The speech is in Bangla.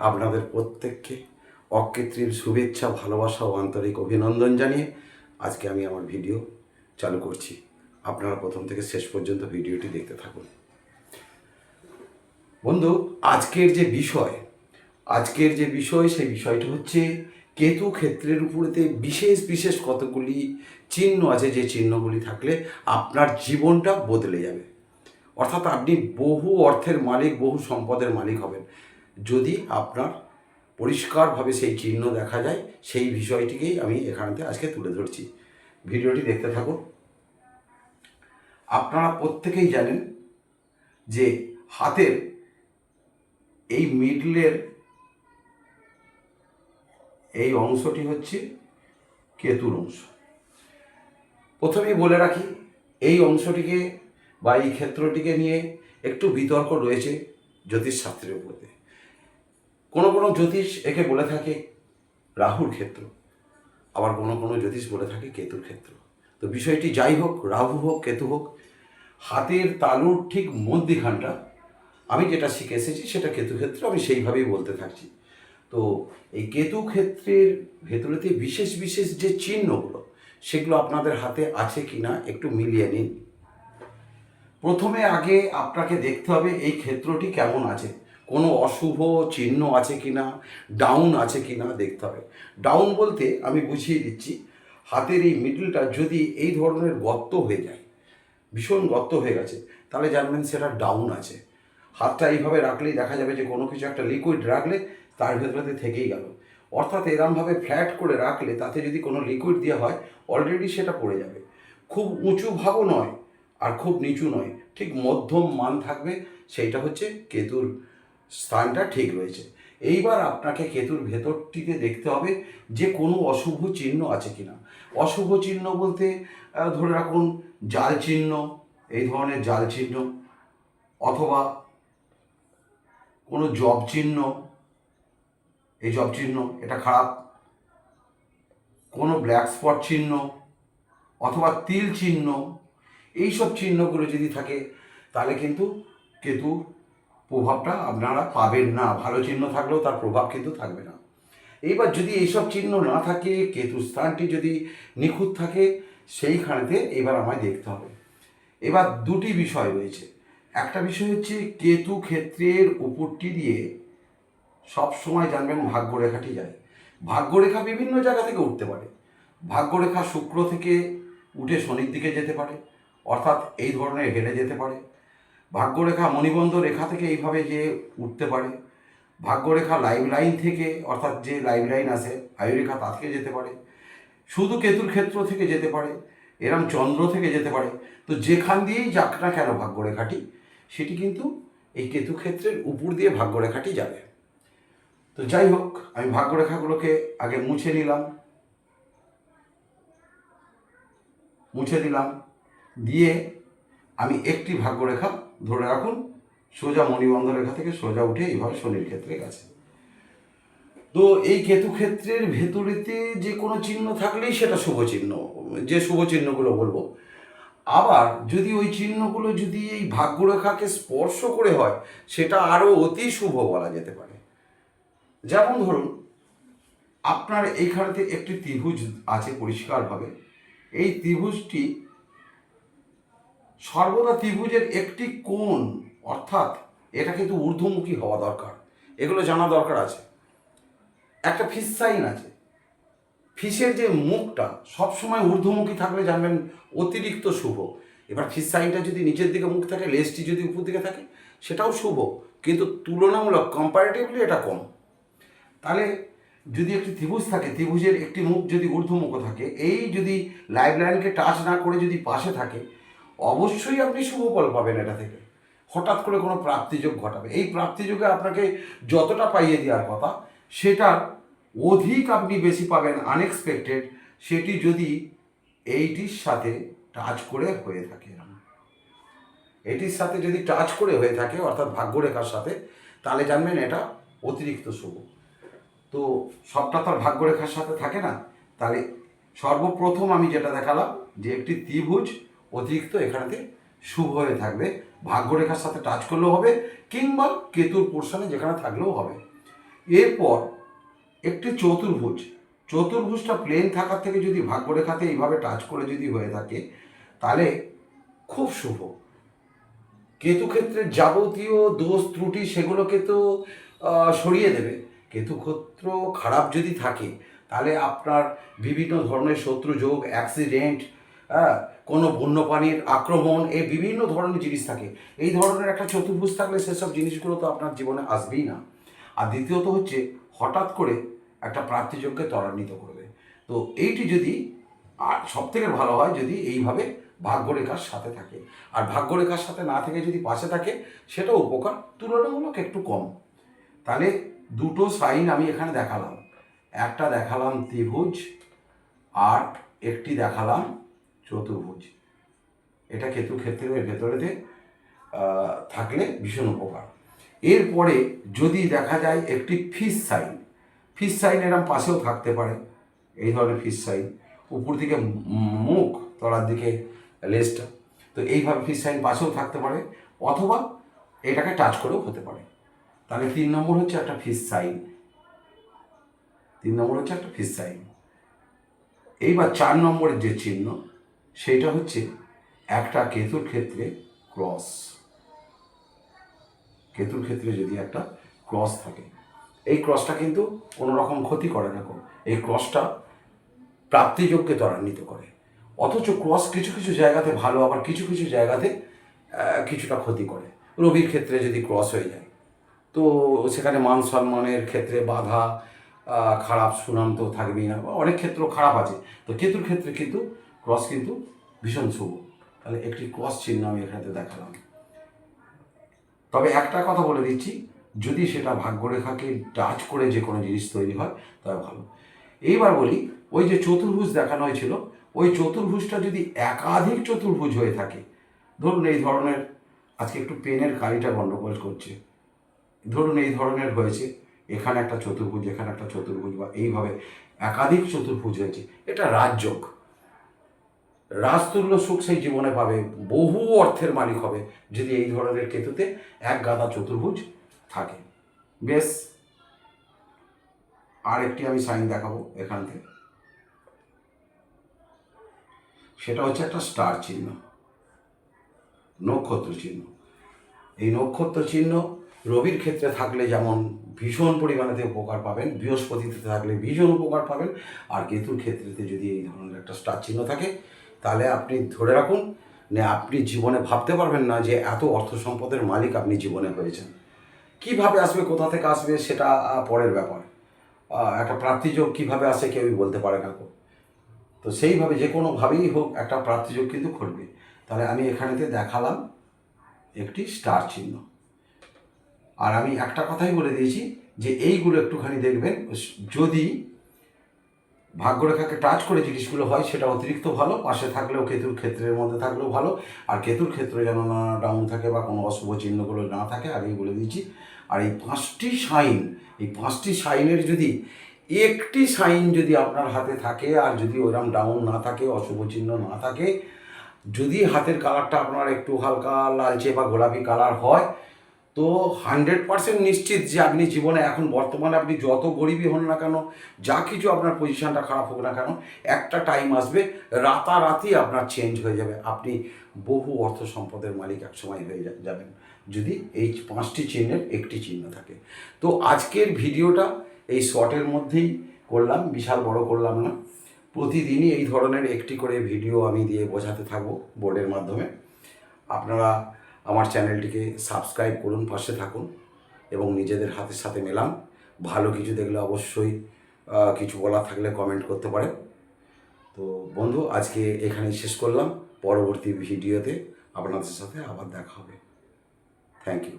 আপনাদের প্রত্যেককে অকৃত্রিম শুভেচ্ছা, ভালোবাসা ও আন্তরিক অভিনন্দন জানিয়ে আজকে আমি আমার ভিডিও চালু করছি। আপনারা প্রথম থেকে শেষ পর্যন্ত ভিডিওটি দেখতে থাকুন। বন্ধু, আজকের যে বিষয়, আজকের যে বিষয়, সেই বিষয়টি হচ্ছে কেতু ক্ষেত্রের উপরেতে বিশেষ বিশেষ কতগুলি চিহ্ন আছে, যে চিহ্নগুলি থাকলে আপনার জীবনটা বদলে যাবে। অর্থাৎ আপনি বহু অর্থের মালিক, বহু সম্পদের মালিক হবেন। যদি আপনার পরিষ্কারভাবে সেই চিহ্ন দেখা যায়, সেই বিষয়টিকেই আমি এখানেতে আজকে তুলে ধরছি। ভিডিওটি দেখতে থাকুন। আপনারা প্রত্যেকেই জানেন যে হাতের এই মিডলের এই অংশটি হচ্ছে কেতুর অংশ। প্রথমেই বলে রাখি, এই অংশটিকে বা এই ক্ষেত্রটিকে নিয়ে একটু বিতর্ক রয়েছে জ্যোতিষশাস্ত্রের উপরে কোনো কোনো জ্যোতিষ একে বলে থাকে রাহুর ক্ষেত্র, আবার কোনো কোনো জ্যোতিষ বলে থাকে কেতুর ক্ষেত্র। তো বিষয়টি যাই হোক, রাহু হোক, কেতু হোক, হাতের তালুর ঠিক মধ্যিখানটা আমি যেটা শিখে এসেছি সেটা কেতু ক্ষেত্র আমি সেইভাবেই বলতে থাকছি। তো এই কেতু ক্ষেত্রের ভেতরেতে বিশেষ বিশেষ যে চিহ্নগুলো, সেগুলো আপনাদের হাতে আছে কি না একটু মিলিয়ে নিন। প্রথমে আগে আপনাকে দেখতে হবে এই ক্ষেত্রটি কেমন আছে। কোনো অশুভ চিহ্ন আছে কি না ডাউন আছে কি না দেখতে হবে। ডাউন বলতে আমি বুঝিয়ে দিচ্ছি, হাতের এই মিডলটা যদি এই ধরনের গর্ত হয়ে যায়, ভীষণ গর্ত হয়ে গেছে, তাহলে জানবেন সেটা ডাউন আছে। হাতটা এইভাবে রাখলেই দেখা যাবে যে কোনো কিছু একটা লিকুইড রাখলে তার ভেতরে থেকেই গেল। অর্থাৎ এরমভাবে ফ্ল্যাট করে রাখলে তাতে যদি কোনো লিকুইড দেওয়া হয় অলরেডি সেটা পড়ে যাবে। খুব উঁচু ভাবও নয় আর খুব নিচু নয়, ঠিক মধ্যম মান থাকবে, সেইটা হচ্ছে কেতুর স্থানটা ঠিক রয়েছে। এইবার আপনাকে কেতুর ভেতরটিতে দেখতে হবে যে কোনো অশুভ চিহ্ন আছে কিনা। অশুভ চিহ্ন বলতে ধরে রাখুন জাল চিহ্ন, এই ধরনের জাল চিহ্ন, অথবা কোনো জব চিহ্ন, এই জব চিহ্ন, এটা খারাপ। কোনো ব্ল্যাক স্পট চিহ্ন, অথবা তিল চিহ্ন, এইসব চিহ্নগুলো যদি থাকে, তাহলে কিন্তু কেতু প্রভাবটা আপনারা পাবেন না। ভালো চিহ্ন থাকলেও তার প্রভাব কিন্তু থাকবে না। এইবার যদি এইসব চিহ্ন না থাকে কেতু স্থানটি যদি নিখুঁত থাকে, সেইখানেতে এবার আমায় দেখতে হবে। এবার দুটি বিষয় রয়েছে। একটা বিষয় হচ্ছে কেতু ক্ষেত্রের উপরটি দিয়ে সব সময় জানবেন ভাগ্যরেখাটি যায়। ভাগ্যরেখা বিভিন্ন জায়গা থেকে উঠতে পারে। ভাগ্যরেখা শুক্র থেকে উঠে শনির দিকে যেতে পারে। অর্থাৎ এই ধরনের হেলে যেতে পারে। ভাগ্যরেখা মণিবন্ধ রেখা থেকে এইভাবে যে উঠতে পারে, ভাগ্যরেখা লাইভ লাইন থেকে, অর্থাৎ যে লাইভ লাইন আছে, আয়ুরেখা তা থেকে যেতে পারে, শুধু কেতুর ক্ষেত্র থেকে যেতে পারে, এরম চন্দ্র থেকে যেতে পারে, তো যেখান দিয়েই যাক না কেন ভাগ্যরেখাটি, সেটি কিন্তু এই কেতু ক্ষেত্রের উপর দিয়ে ভাগ্যরেখাটি যাবে। তো যাই হোক, আমি ভাগ্যরেখাগুলোকে আগে মুছে নিলাম। মুছে দিলাম দিয়ে আমি একটি ভাগ্যরেখা ধরে রাখুন, সোজা মণিবন্ধ রেখা থেকে সোজা উঠে এইভাবে শনির ক্ষেত্রে গেছে। তো এই কেতু ক্ষেত্রের ভেতরেতে যে কোনো চিহ্ন থাকলেই সেটা শুভ চিহ্ন, যে শুভ চিহ্নগুলো বলব। আবার যদি ওই চিহ্নগুলো যদি এই ভাগ্যরেখাকে স্পর্শ করে হয়, সেটা আরও অতি শুভ বলা যেতে পারে। যেমন ধরুন, আপনার এইখানেতে একটি ত্রিভুজ আছে পরিষ্কারভাবে। এই ত্রিভুজটি সর্বদা ত্রিভুজের একটি কোণ, অর্থাৎ এটা কিন্তু ঊর্ধ্বমুখী হওয়া দরকার। এগুলো জানা দরকার আছে। একটা ফিস সাইন আছে। ফিসের যে মুখটা সবসময় ঊর্ধ্বমুখী থাকলে জানবেন অতিরিক্ত শুভ। এবার ফিস সাইনটা যদি নিচের দিকে মুখ থাকে, লেজটি যদি উপর দিকে থাকে, সেটাও শুভ। কিন্তু তুলনামূলক কম্পারেটিভলি এটা কম। তাহলে যদি একটি ত্রিভুজ থাকে, ত্রিভুজের একটি মুখ যদি ঊর্ধ্বমুখ থাকে, এই যদি লাইভ লাইনকে টাচ না করে যদি পাশে থাকে অবশ্যই আপনি শুভ ফল পাবেন এটা থেকে। হঠাৎ করে কোনো প্রাপ্তিযোগ ঘটাবে। এই প্রাপ্তিযোগে আপনাকে যতটা পাইয়ে দেওয়ার কথা, সেটার অধিক আপনি বেশি পাবেন আনএক্সপেক্টেড সেটি যদি এইটির সাথে টাচ করে হয়ে থাকে। এটির সাথে যদি টাচ করে হয়ে থাকে, অর্থাৎ ভাগ্যরেখার সাথে, তাহলে জানবেন এটা অতিরিক্ত শুভ। তো সবটা তো আর ভাগ্যরেখার সাথে থাকে না। তাহলে সর্বপ্রথম আমি যেটা দেখালাম, যে একটি ত্রিভুজ অতিরিক্ত এখানেতে শুভ হয়ে থাকবে। ভাগ্যরেখার সাথে টাচ করলেও হবে কিংবা কেতুর পোর্শনে যেখানে থাকলেও হবে। এরপর একটি চতুর্ভুজ। চতুর্ভুজটা প্লেন থাকার থেকে যদি ভাগ্যরেখাতে এইভাবে টাচ করে যদি হয়ে থাকে, তাহলে খুব শুভ। কেতু ক্ষেত্রে যাবতীয় দোষ, ত্রুটি সেগুলোকে তো সরিয়ে দেবে। কেতু ক্ষেত্র খারাপ যদি থাকে, তাহলে আপনার বিভিন্ন ধরনের শত্রু যোগ অ্যাক্সিডেন্ট হ্যাঁ কোনো বন্যপ্রাণীর আক্রমণ, এই বিভিন্ন ধরনের জিনিস থাকে। এই ধরনের একটা চতুর্ভুজ থাকলে সেসব জিনিসগুলো তো আপনার জীবনে আসবেই না। আর দ্বিতীয়ত হচ্ছে, হঠাৎ করে একটা প্রার্থীযোগ্যকে ত্বরান্বিত করবে। তো এইটি যদি, আর সব থেকে ভালো হয় যদি এইভাবে ভাগ্যরেখার সাথে থাকে। আর ভাগ্যরেখার সাথে না থেকে যদি পাশে থাকে সেটা উপকার, তুলনামূলক একটু কম। তাহলে দুটো সাইন আমি এখানে দেখালাম। একটা দেখালাম ত্রিভুজ, আর একটি দেখালাম চতুর্ভুজ। এটা কেতু ক্ষেত্রের ভেতরেতে থাকলে ভীষণ উপকার। এরপরে যদি দেখা যায় একটি ফিস সাইন ফিস সাইন এরম পাশেও থাকতে পারে, এই ধরনের ফিস সাইন উপর দিকে মুখ, তলার দিকে লেজটা। তো এইভাবে ফিস সাইন পাশেও থাকতে পারে, অথবা এটাকে টাচ করেও হতে পারে। তাহলে তিন নম্বর হচ্ছে একটা ফিস সাইন তিন নম্বর হচ্ছে একটা ফিস সাইন এইবার চার নম্বরের যে চিহ্ন সেইটা হচ্ছে একটা কেতুর ক্ষেত্রে ক্রস। কেতুর ক্ষেত্রে যদি একটা ক্রস থাকে, এই ক্রসটা কিন্তু কোনো রকম ক্ষতি করে না এই ক্রসটা প্রাপ্তিযোগ্যে ত্বরান্বিত করে। অথচ ক্রস কিছু কিছু জায়গাতে ভালো, আবার কিছু কিছু জায়গাতে কিছুটা ক্ষতি করে। রবির ক্ষেত্রে যদি ক্রস হয়ে যায়, তো সেখানে মান সম্মানের ক্ষেত্রে বাধা খারাপ সুনাম তো থাকবেই না অনেক ক্ষেত্র খারাপ আছে। তো কেতুর ক্ষেত্রে কিন্তু ক্রস কিন্তু ভীষণ শুভ তাহলে একটি ক্রস চিহ্ন আমি এখানে দেখালাম। তবে একটা কথা বলে দিচ্ছি, যদি সেটা ভাগ্যরেখাকে টাচ করে যে কোনো জিনিস তৈরি হয় তবে ভালো। এইবার বলি, ওই যে চতুর্ভুজ দেখানো হয়েছিল, ওই চতুর্ভুজটা যদি একাধিক চতুর্ভুজ হয়ে থাকে, ধরুন এই ধরনের, আজকে একটু পেনের কালিটা গণ্ডগোল করছে, ধরুন এই ধরনের হয়েছে, এখানে একটা চতুর্ভুজ, এখানে একটা চতুর্ভুজ, বা এইভাবে একাধিক চতুর্ভুজ হয়েছে, এটা রাজযোগ। রাজতুল্য সুখ সেই জীবনে পাবে, বহু অর্থের মালিক হবে যদি এই ধরনের কেতুতে এক গাদা চতুর্ভুজ থাকে। বেশ আর একটি আমি সাইন দেখাবো এখান থেকে। সেটা হচ্ছে একটা স্টার চিহ্ন, নক্ষত্র চিহ্ন। এই নক্ষত্র চিহ্ন রবির ক্ষেত্রে থাকলে যেমন ভীষণ পরিমাণেতে উপকার পাবেন, বৃহস্পতিতে থাকলে ভীষণ উপকার পাবেন, আর কেতুর ক্ষেত্রেতে যদি এই ধরনের একটা স্টার চিহ্ন থাকে তাহলে আপনি ধরে রাখুন যে আপনি জীবনে ভাবতে পারবেন না যে এত অর্থ সম্পদের মালিক আপনি জীবনে হয়েছেন। কীভাবে আসবে, কোথা থেকে আসবে, সেটা পরের ব্যাপার। একটা প্রাপ্তিযোগ কীভাবে আসে কেউই বলতে পারে না তো সেইভাবে যে কোনোভাবেই হোক, একটা প্রাপ্তিযোগ কিন্তু ঘটবে। তাহলে আমি এখানেতে দেখালাম একটি স্টার চিহ্ন। আর আমি একটা কথাই বলে দিয়েছি যে এইগুলো একটুখানি দেখবেন, যদি ভাগ্যরেখাকে টাচ করে জিনিসগুলো হয়, সেটা অতিরিক্ত ভালো। পাশে থাকলেও কেতুর ক্ষেত্রের মধ্যে থাকলেও ভালো। আর কেতুর ক্ষেত্রে যেন না ডাউন থাকে বা কোনো অশুভ চিহ্নগুলো না থাকে, আগেই বলে দিয়েছি। আর এই পাঁচটি সাইন এই পাঁচটি সাইনের যদি, একটি সাইন যদি আপনার হাতে থাকে, আর যদি ওরম ডাউন না থাকে, অশুভ চিহ্ন না থাকে, যদি হাতের কালারটা আপনার একটু হালকা লালচে বা গোলাপি কালার হয় তো হান্ড্রেড পার্সেন্ট নিশ্চিত যে আপনি জীবনে এখন বর্তমানে আপনি যত গরিবই হন না কেন, যা কিছু আপনার পজিশনটা খারাপ হোক না কেন, একটা টাইম আসবে, রাতারাতি আপনার চেঞ্জ হয়ে যাবে। আপনি বহু অর্থ সম্পদের মালিক একসময় হয়ে যাবেন। যদি এই পাঁচটি চিহ্নের একটি চিহ্ন থাকে। তো আজকের ভিডিওটা এই শর্টের মধ্যেই করলাম, বিশাল বড় করলাম না। প্রতিদিনই এই ধরনের একটি করে ভিডিও আমি দিয়ে বোঝাতে থাকব বোর্ডের মাধ্যমে। আপনারা আমার চ্যানেলটিকে সাবস্ক্রাইব করুন, পাশে থাকুন এবং নিজেদের হাতের সাথে মেলাম ভালো কিছু দেখলে অবশ্যই কিছু বলা থাকলে কমেন্ট করতে পারে তো বন্ধু, আজকে এখানেই শেষ করলাম। পরবর্তী ভিডিওতে আপনাদের সাথে আবার দেখা হবে। Thank you